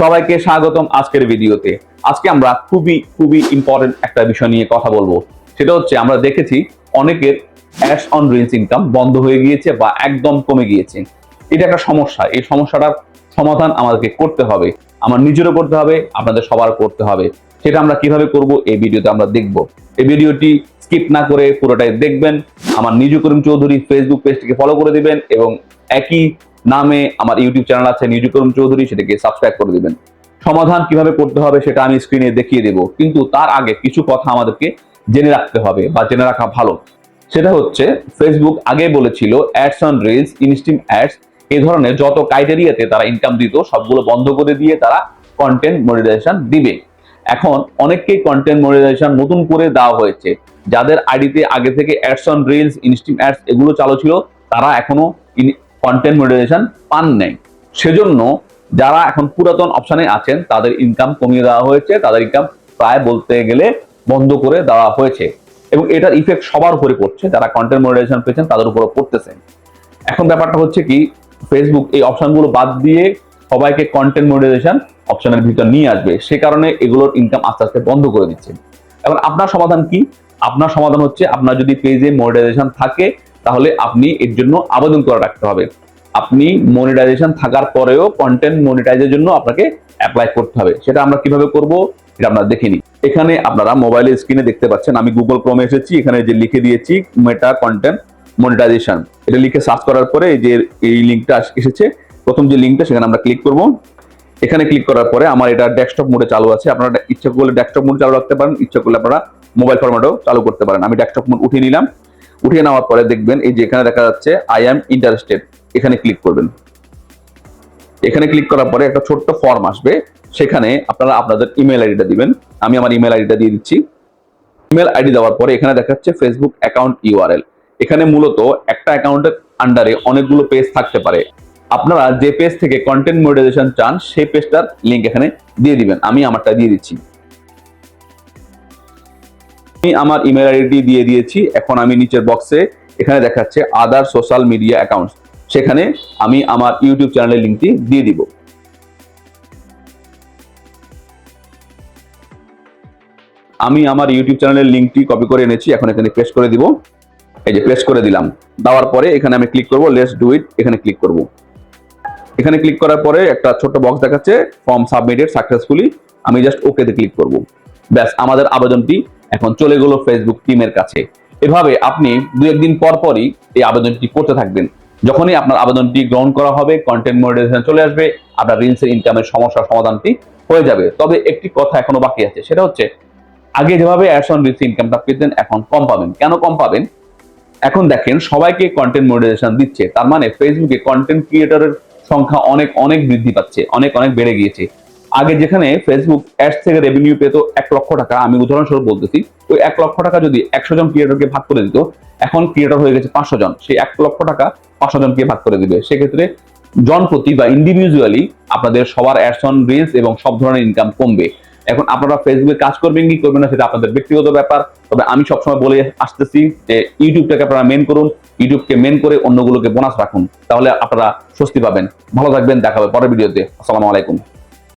সবাইকে স্বাগতম আজকের ভিডিওতে। আজকে আমরা খুবই খুবই ইম্পর্টেন্ট একটা বিষয় নিয়ে কথা বলব। সেটা হচ্ছে আমরা দেখেছি অনেকের অ্যাডস অন রিলস ইনকাম বন্ধ হয়ে গিয়েছে বা একদম কমে গিয়েছে। এটা একটা সমস্যা। এই সমস্যাটার সমাধান আমাদেরকে করতে হবে। আমার নিজেরও করতে হবে, আপনাদের সবার করতে হবে। সেটা আমরা কীভাবে করব এই ভিডিওতে আমরা দেখব। এই ভিডিওটি স্কিপ না করে পুরোটাই দেখবেন। আমার নিজু করিম চৌধুরী ফেসবুক পেজটিকে ফলো করে দিবেন এবং একই নামে আমার ইউটিউব চ্যানেল আছে নিজু করিম চৌধুরী, সেটাকে সাবস্ক্রাইব করে দিবেন। সমাধান কীভাবে করতে হবে সেটা আমি স্ক্রিনে দেখিয়ে দেব। কিন্তু তার আগে কিছু কথা আমাদেরকে জেনে রাখতে হবে বা জেনে রাখা ভালো। সেটা হচ্ছে ফেসবুক আগে বলেছিল ads on reels instream ads এই ধরনের যত ক্রাইটেরিয়াতে তারা ইনকাম দিত, সবগুলো বন্ধ করে দিয়ে তারা কন্টেন্ট মনিটাইজেশন দিবে। এখন অনেককেই কন্টেন্ট মনিটাইজেশন নতুন করে দেওয়া হয়েছে। যাদের আইডিতে আগে থেকে ads on reels instream ads এগুলো চালু ছিল, তারা এখনও কন্টেন্ট মনিটাইজেশন পান নাই। সেজন্য যারা এখন পুরাতন অপশানে আছেন, তাদের ইনকাম কমিয়ে দেওয়া হয়েছে। তাদের ইনকাম প্রায় বলতে গেলে বন্ধ করে দেওয়া হয়েছে। এবং এটার ইফেক্ট সবার উপরে পড়ছে। যারা কন্টেন্ট মনিটাইজেশন পেয়েছেন, তাদের উপরে পড়তেছে। এখন ব্যাপারটা হচ্ছে কি ফেসবুক এই অপশনগুলো বাদ দিয়ে সবাইকে কন্টেন্ট মনিটাইজেশন অপশনের ভিতর নিয়ে আসবে। সে কারণে এগুলোর ইনকাম আস্তে আস্তে বন্ধ করে দিচ্ছে। এখন আপনার সমাধান কি? আপনার সমাধান হচ্ছে, আপনার যদি পেজে মনিটাইজেশন থাকে তাহলে আপনি এর জন্য আবেদন করে রাখতে হবে। আপনি মনিটাইজেশন থাকার পরেও কন্টেন্ট মনিটাইজের জন্য আপনাকে অ্যাপ্লাই করতে হবে। সেটা আমরা কীভাবে করব, এটা আমরা দেখিনি এখানে আপনারা মোবাইলের স্ক্রিনে দেখতে পাচ্ছেন, আমি গুগল ক্রোমে এসেছি, এখানে যে লিখে দিয়েছি মেটা কন্টেন্ট মনিটাইজেশন এটা লিখে সার্চ করার পরে এই যে এই লিঙ্কটা এসেছে, প্রথম যে লিঙ্কটা সেখানে আমরা ক্লিক করব। এখানে ক্লিক করার পরে আমার এটা ডেস্কটপ মোডে চালু আছে। আপনারা ইচ্ছা করলে ডেস্কটপ মোড চালু রাখতে পারেন, ইচ্ছা করলে আপনারা মোবাইল ফরম্যাটেও চালু করতে পারেন। আমি ডেস্কটপ মোড উঠিয়ে নিলাম। উঠিয়ে নেওয়ার পরে দেখবেন এই যে এখানে দেখা যাচ্ছে আই অ্যাম ইন্টারেস্টেড এখানে ক্লিক করবেন। এখানে ক্লিক করার পরে একটা ছোট্ট ফর্ম আসবে। সেখানে আপনারা আপনাদের ইমেল আইডিটা দিবেন। আমি আমার ইমেল আইডিটা দিয়ে দিচ্ছি। ইমেল আইডি দেওয়ার পরে এখানে দেখাচ্ছে ফেসবুক অ্যাকাউন্ট ইউআরএল এখানে মূলত একটা অ্যাকাউন্টের আন্ডারে অনেকগুলো পেজ থাকতে পারে। আপনারা যে পেজ থেকে কন্টেন্ট মনিটাইজেশন চান, সেই পেজটার লিংক এখানে দিয়ে দিবেন। আমি আমারটা দিয়ে দিচ্ছি। আমি আমার ইমেল আইডি দিয়ে দিয়েছি। এখন আমি নিচের বক্সে এখানে দেখাচ্ছে আদার সোশ্যাল মিডিয়া অ্যাকাউন্টস সেখানে আমি আমার ইউটিউব চ্যানেলের লিঙ্কটি দিয়ে দিব। আমি আমার ইউটিউব চ্যানেলের লিঙ্কটি কপি করে এনেছি। এখন এখানে পেস্ট করে দিব। এই যে পেস্ট করে দিলাম। দেওয়ার পরে এখানে আমি ক্লিক করব লেটস ডু ইট এখানে ক্লিক করব। এখানে ক্লিক করার পরে একটা ছোট্ট বক্স দেখাচ্ছে ফর্ম সাবমিটেড সাকসেসফুলি আমি জাস্ট ওকেতে ক্লিক করব। ব্যাস, আমাদের আবেদনটি এখন চলে গেল ফেসবুক টিমের কাছে। এভাবে আপনি দু একদিন পর পরই এই আবেদনটি করতে থাকবেন। যখনই আপনার আবেদনটি গ্রহণ করা হবে কন্টেন্ট মনিটাইজেশন চলে আসবে, আপনার রিলসের ইনকামের সমস্যার সমাধানটি হয়ে যাবে। তবে একটি কথা এখনও বাকি আছে, সেটা হচ্ছে আগে যেভাবে অ্যাডস অন রিলস ইনকামটা পেতেন এখন কম পাবেন। কেন কম পাবেন? এখন দেখেন সবাইকে কন্টেন্ট মনিটাইজেশন দিচ্ছে, তার মানে ফেসবুকে কন্টেন্ট ক্রিয়েটরের সংখ্যা অনেক অনেক বৃদ্ধি পাচ্ছে, অনেক অনেক বেড়ে গিয়েছে। আগে যেখানে ফেসবুক অ্যাডস থেকে রেভিনিউ পেত এক লক্ষ টাকা, আমি উদাহরণস্বরূপ বলতেছি, ওই এক লক্ষ টাকা যদি একশো জন ক্রিয়েটরকে ভাগ করে দিত, এখন ক্রিয়েটর হয়ে গেছে পাঁচশো জন সেই এক লক্ষ টাকা পাঁচশো জনকে ভাগ করে দিবে। সেক্ষেত্রে জন প্রতি বা ইন্ডিভিজুয়ালি আপনাদের সবার অ্যাডস অন রিলস এবং সব ধরনের ইনকাম কমবে। এখন আপনারা ফেসবুকে কাজ করবেন কি করবেন না, সেটা আপনাদের ব্যক্তিগত ব্যাপার। তবে আমি সবসময় বলে আসতেছি যে ইউটিউবটাকে আপনারা মেন করুন ইউটিউবকে মেন করে অন্যগুলোকে বোনাস রাখুন, তাহলে আপনারা স্বস্তি পাবেন। ভালো থাকবেন দেখাবে পরের ভিডিওতে। আসসালামু আলাইকুম।